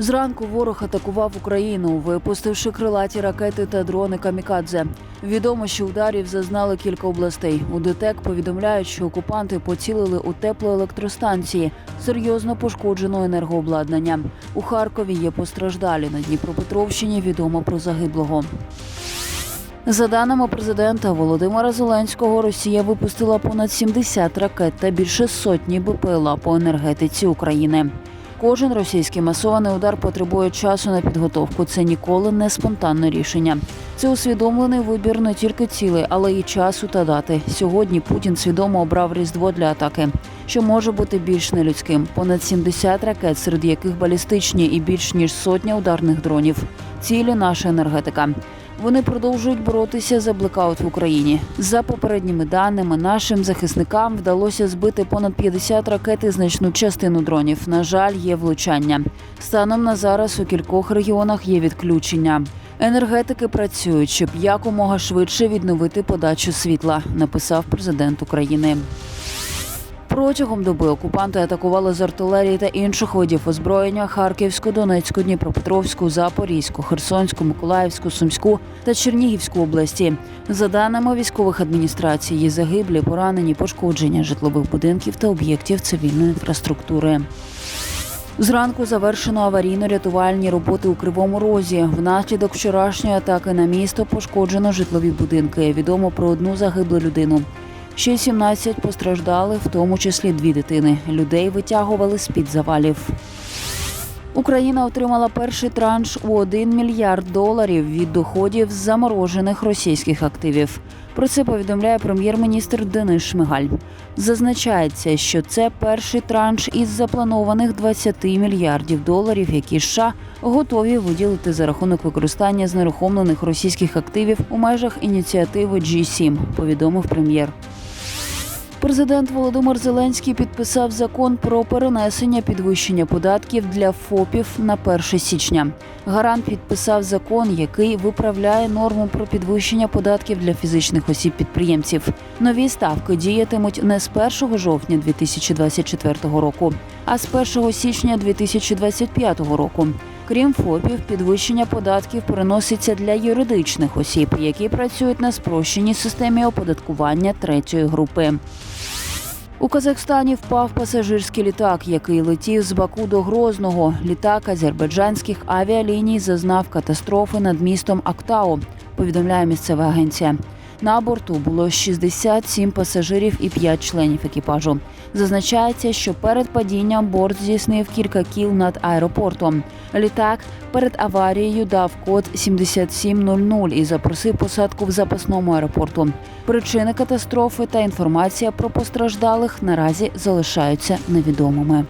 Зранку ворог атакував Україну, випустивши крилаті ракети та дрони камікадзе. Відомо, що ударів зазнали кілька областей. У ДТЕК повідомляють, що окупанти поцілили у теплоелектростанції, серйозно пошкоджено енергообладнання. У Харкові є постраждалі. На Дніпропетровщині відомо про загиблого. За даними президента Володимира Зеленського, Росія випустила понад 70 ракет та більше сотні БПЛА по енергетиці України. Кожен російський масований удар потребує часу на підготовку. Це ніколи не спонтанне рішення. Це усвідомлений вибір не тільки цілей, але й часу та дати. Сьогодні Путін свідомо обрав різдво для атаки, що може бути більш нелюдським. Понад 70 ракет, серед яких балістичні і більш ніж сотня ударних дронів. Цілі наша енергетика. Вони продовжують боротися за блекаут в Україні. За попередніми даними, нашим захисникам вдалося збити понад 50 ракет і значну частину дронів. На жаль, є влучання. Станом на зараз у кількох регіонах є відключення. Енергетики працюють, щоб якомога швидше відновити подачу світла, написав президент України. Протягом доби окупанти атакували з артилерії та інших видів озброєння Харківську, Донецьку, Дніпропетровську, Запорізьку, Херсонську, Миколаївську, Сумську та Чернігівську області. За даними військових адміністрацій, є загиблі, поранені, пошкодження житлових будинків та об'єктів цивільної інфраструктури. Зранку завершено аварійно-рятувальні роботи у Кривому Розі. Внаслідок вчорашньої атаки на місто пошкоджено житлові будинки. Відомо про одну загиблу людину. Ще 17 постраждали, в тому числі дві дитини. Людей витягували з під завалів. Україна отримала перший транш у 1 мільярд доларів від доходів з заморожених російських активів. Про це повідомляє прем'єр-міністр Денис Шмигаль. Зазначається, що це перший транш із запланованих 20 мільярдів доларів, які США готові виділити за рахунок використання знерухомлених російських активів у межах ініціативи G7, повідомив прем'єр. Президент Володимир Зеленський підписав закон про перенесення підвищення податків для ФОПів на 1 січня. Гарант підписав закон, який виправляє норму про підвищення податків для фізичних осіб підприємців. Нові ставки діятимуть не з 1 жовтня 2024 року, а з 1 січня 2025 року. Крім ФОПів, підвищення податків переноситься для юридичних осіб, які працюють на спрощеній системі оподаткування третьої групи. У Казахстані впав пасажирський літак, який летів з Баку до Грозного. Літак азербайджанських авіаліній зазнав катастрофи над містом Актау. Повідомляє місцева агенція. На борту було 67 пасажирів і 5 членів екіпажу. Зазначається, що перед падінням борт здійснив кілька кіл над аеропортом. Літак перед аварією дав код 7700 і запросив посадку в запасному аеропорту. Причини катастрофи та інформація про постраждалих наразі залишаються невідомими.